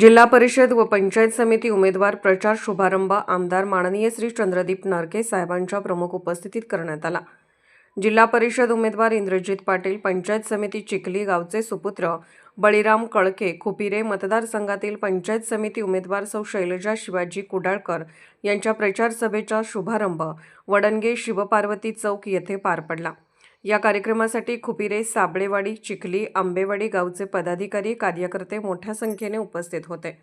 जिल्हा परिषद व पंचायत समिती उमेदवार प्रचार शुभारंभ आमदार माननीय श्री चंद्रदीप नारके साहेबांच्या प्रमुख उपस्थितीत करण्यात आला. जिल्हा परिषद उमेदवार इंद्रजित पाटील पंचायत समिती चिखली गावचे सुपुत्र बळीराम कळके खुपिरे मतदारसंघातील पंचायत समिती उमेदवार सौ शैलजा शिवाजी कुडाळकर यांच्या प्रचार सभेचा शुभारंभ वडणगे शिवपार्वती चौक येथे पार पडला. या कार्यक्रमासाठी खुपिरे साबळेवाडी चिखली आंबेवाडी गावचे पदाधिकारी कार्यकर्ते मोठ्या संख्येने उपस्थित होते.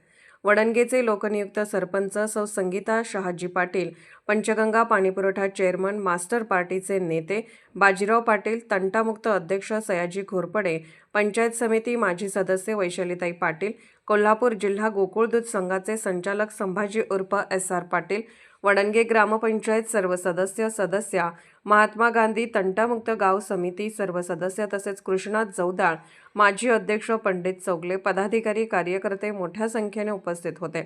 वडणगेचे लोकनियुक्त सरपंच सौ. संगीता शहाजी पाटील पंचगंगा पाणीपुरवठा चेअरमन मास्टर पार्टीचे नेते बाजीराव पाटील तंटामुक्त अध्यक्ष सयाजी घोरपडे पंचायत समिती माजी सदस्य वैशालीताई पाटील कोल्हापूर जिल्हा गोकुळ दूध संघाचे संचालक संभाजी उर्फ एस आर पाटील वडणगे ग्रामपंचायत सर्व सदस्य सदस्या महात्मा गांधी तंटामुक्त गाव समिती सर्व सदस्य तसेच कृष्णात जवदाळ माजी अध्यक्ष पंडित चौगले पदाधिकारी कार्यकर्ते मोठ्या संख्येने उपस्थित होते.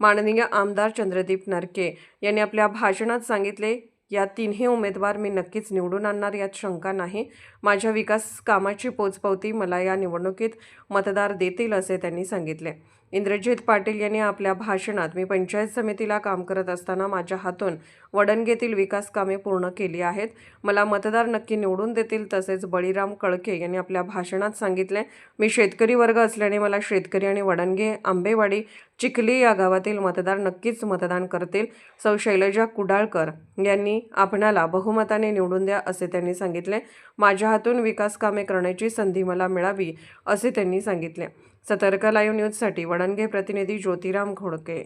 माननीय आमदार चंद्रदीप नरके यांनी आपल्या भाषणात सांगितले या तिन्ही उमेदवार मी नक्कीच निवडून आणणार यात शंका नाही. माझ्या विकास कामाची पोचपावती मला या निवडणुकीत मतदार देतील असे त्यांनी सांगितले. इंद्रजित पाटील यांनी आपल्या भाषणात मी पंचायत समितीला काम करत असताना माझ्या हातून वडणगेतील विकास कामे पूर्ण केली आहेत. मला मतदार नक्की निवडून देतील तसेच बळीराम कळके यांनी आपल्या भाषणात सांगितले मी शेतकरी वर्ग असल्याने मला शेतकरी आणि वडणगे आंबेवाडी चिखली या गावातील मतदार नक्कीच मतदान करतील. सौ. शैलजा कुडाळकर यांनी आपणाला बहुमताने निवडून द्या असे त्यांनी सांगितले. माझ्या हातून विकास कामे करण्याची संधी मला मिळावी असे त्यांनी सांगितले. सतर्क लाईव्ह न्यूजसाठी वडणगे प्रतिनिधी ज्योतिराम घोडके.